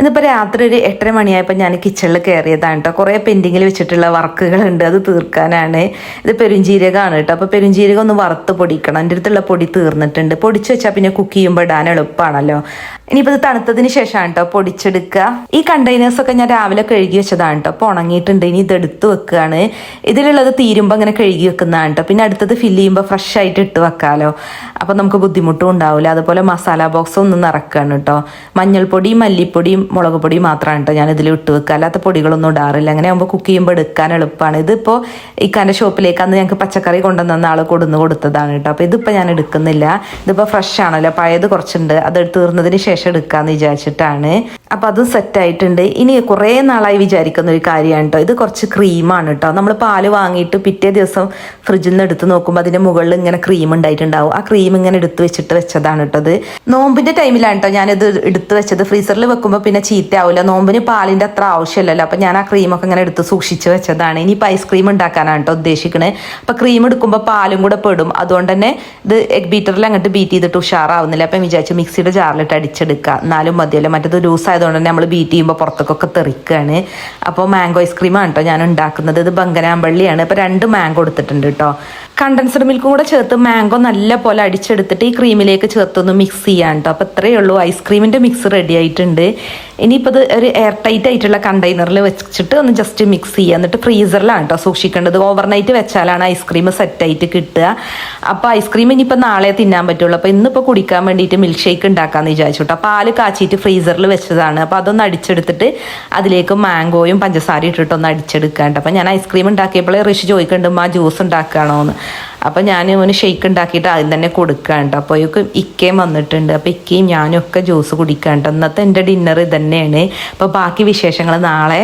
ഇന്നിപ്പോൾ രാത്രി ഒരു എട്ടര മണിയായപ്പോൾ ഞാൻ കിച്ചണിൽ കയറിയതാണ് കേട്ടോ കുറേ പെൻഡിങ്ങിൽ വെച്ചിട്ടുള്ള വർക്കുകളുണ്ട്. അത് തീർക്കാനാണ്. ഇത് പെരുംജീരകമാണ് കേട്ടോ അപ്പോൾ പെരുംജീരകം ഒന്ന് വറുത്ത് പൊടിക്കണം. എന്റെ അടുത്തുള്ള പൊടി തീർന്നിട്ടുണ്ട്. പൊടിച്ച് വെച്ചാൽ പിന്നെ കുക്ക് ചെയ്യുമ്പോൾ ഇടാൻ എളുപ്പമാണല്ലോ ഇനിയിപ്പോൾ ഇത് തണുത്തതിന് ശേഷമാണ് കേട്ടോ പൊടിച്ചെടുക്കുക. ഈ കണ്ടെയ്നേഴ്സ് ഒക്കെ ഞാൻ രാവിലെ കഴുകി വെച്ചതാണ് കേട്ടോ അപ്പോൾ ഉണങ്ങിയിട്ടുണ്ട്. ഇനി ഇത് എടുത്തു വെക്കുകയാണ്. ഇതിലുള്ളത് തീരുമ്പോൾ അങ്ങനെ കഴുകി വെക്കുന്നതാണ് കേട്ടോ പിന്നെ അടുത്തത് ഫില്ല് ചെയ്യുമ്പോൾ ഫ്രഷ് ആയിട്ട് ഇട്ട് വെക്കാമല്ലോ അപ്പോൾ നമുക്ക് ബുദ്ധിമുട്ടും ഉണ്ടാവില്ല അതുപോലെ മസാല ബോക്സ് ഒന്ന് നിറക്കുകയാണ് കേട്ടോ മഞ്ഞൾപ്പൊടിയും മല്ലിപ്പൊടിയും മുളക് പൊടിയും മാത്രമാണ് കേട്ടോ ഞാൻ ഇതിൽ ഇട്ട് വെക്കുക. അല്ലാത്ത പൊടികളൊന്നും ഇടാറില്ല. അങ്ങനെ ആകുമ്പോൾ കുക്ക് ചെയ്യുമ്പോൾ എടുക്കാൻ എളുപ്പമാണ്. ഇതിപ്പോൾ ഇക്കാന്റെ ഷോപ്പിലേക്ക് അന്ന് ഞങ്ങൾക്ക് പച്ചക്കറി കൊണ്ടുവന്ന ആൾ കൊടുന്ന് കൊടുത്തതാണ് കേട്ടോ അപ്പോൾ ഇതിപ്പോൾ ഞാൻ എടുക്കുന്നില്ല. ഇതിപ്പോൾ ഫ്രഷ് ആണല്ലോ. പഴയത് കുറച്ചുണ്ട്. അത് തീർന്നതിന് ശേഷം എടുക്കാമെന്ന് വിചാരിച്ചിട്ടാണ്. അപ്പോൾ അത് സെറ്റായിട്ടുണ്ട് ഇനി കുറേ നാളായി വിചാരിക്കുന്ന ഒരു കാര്യമാണ് കേട്ടോ ഇത് കുറച്ച് ക്രീമാണ് കേട്ടോ നമ്മൾ പാൽ വാങ്ങിയിട്ട് പിറ്റേ ദിവസം ഫ്രിഡ്ജിൽ നിന്ന് എടുത്ത് നോക്കുമ്പോൾ അതിന്റെ മുകളിൽ ഇങ്ങനെ ക്രീം ഉണ്ടായിട്ടുണ്ടാവും. ആ ക്രീം ഇങ്ങനെ എടുത്ത് വെച്ചിട്ട് വെച്ചതാണ് കേട്ടോ അത് നോമ്പിന്റെ ടൈമിലാണ് കേട്ടോ ഞാനിത് എടുത്ത് വെച്ചത്. ഫ്രീസറിൽ വെക്കുമ്പോൾ പിന്നെ ചീത്തയാവില്ല നോമ്പിന് പാലിന്റെ അത്ര ആവശ്യമില്ലല്ലോ അപ്പം ഞാൻ ആ ക്രീമൊക്കെ ഇങ്ങനെ എടുത്ത് സൂക്ഷിച്ച് വെച്ചതാണ്. ഇനി ഇനിയിപ്പോൾ ഐസ്ക്രീം ഉണ്ടാക്കാനാണ് കേട്ടോ ഉദ്ദേശിക്കണേ. അപ്പോൾ ക്രീം എടുക്കുമ്പോൾ പാലും കൂടെ പെടും. അതുകൊണ്ട് തന്നെ ഇത് എഗ് ബീറ്ററിൽ അങ്ങോട്ട് ബീറ്റ് ചെയ്തിട്ട് ഉഷാറാവുന്നില്ല. അപ്പം വിചാരിച്ചു മിക്സിയുടെ ജാറിലിട്ട് അടിച്ചെടുക്കുക എന്നാലും മതിയല്ലോ മറ്റത് ലൂസ് ആയതുകൊണ്ട് തന്നെ നമ്മൾ ബീറ്റ് ചെയ്യുമ്പോൾ പുറത്തേക്കൊക്കെ തെറിക്കുകയാണ് അപ്പോൾ മാംഗോ ഐസ്ക്രീമാണ് കേട്ടോ ഞാൻ ഉണ്ടാക്കുന്നത് ഇത് ബംഗനാമ്പള്ളിയാണ് ഇപ്പോൾ രണ്ട് മാംഗോ എടുത്തിട്ടുണ്ട് കേട്ടോ കണ്ടൻസഡ് മിൽക്കും കൂടെ ചേർത്ത് മാംഗോ നല്ല പോലെ അടിച്ചെടുത്തിട്ട് ഈ ക്രീമിലേക്ക് ചേർത്തൊന്ന് മിക്സ് ചെയ്യാൻ കേട്ടോ അപ്പോൾ ഇത്രയേ ഉള്ളൂ. ഐസ്ക്രീമിന്റെ മിക്സ് റെഡി ആയിട്ടുണ്ട്. ഇനിയിപ്പോൾ ഇത് ഒരു എയർ ടൈറ്റ് ആയിട്ടുള്ള കണ്ടെയ്നറിൽ വെച്ചിട്ട് ഒന്ന് ജസ്റ്റ് മിക്സ് ചെയ്യുക എന്നിട്ട് ഫ്രീസറിലാണ് കേട്ടോ സൂക്ഷിക്കേണ്ടത്. ഓവർനൈറ്റ് വെച്ചാലാണ് ഐസ്ക്രീം സെറ്റായിട്ട് കിട്ടുക. അപ്പോൾ ഐസ്ക്രീം ഇനിയിപ്പോൾ നാളെ തിന്നാൻ പറ്റുള്ളൂ. അപ്പോൾ ഇന്നിപ്പോൾ കുടിക്കാൻ വേണ്ടിയിട്ട് മിൽക്ക് ഷേക്ക് ഉണ്ടാക്കാമെന്ന് വിചാരിച്ചു കേട്ടോ പാൽ കാച്ചിട്ട് ഫ്രീസറിൽ വെച്ചതാണ്. അപ്പോൾ അതൊന്ന് അടിച്ചെടുത്തിട്ട് അതിലേക്ക് മാംഗോയും പഞ്ചസാരയും ഇട്ടിട്ടൊന്ന് അടിച്ചെടുക്കാണ്ട്. അപ്പോൾ ഞാൻ ഐസ്ക്രീം ഉണ്ടാക്കിയപ്പോഴേ ഋഷി ചോദിക്കുന്നുണ്ട് ആ ജ്യൂസ് ഉണ്ടാക്കുകയാണോ എന്ന് അപ്പോൾ ഞാൻ ഇവന് ഷെയ്ക്ക് ഉണ്ടാക്കിയിട്ട് ആദ്യം തന്നെ കൊടുക്കാണ്ട് അപ്പോൾ ഇവക്ക് ഇക്കയും വന്നിട്ടുണ്ട്. അപ്പോൾ ഇക്കയും ഞാനും ഒക്കെ ജ്യൂസ് കുടിക്കാണ്ട് ഇന്നത്തെ എന്റെ ഡിന്നർ ഇതന്നെയാണ്. തന്നെയാണ് അപ്പോൾ ബാക്കി വിശേഷങ്ങൾ നാളെ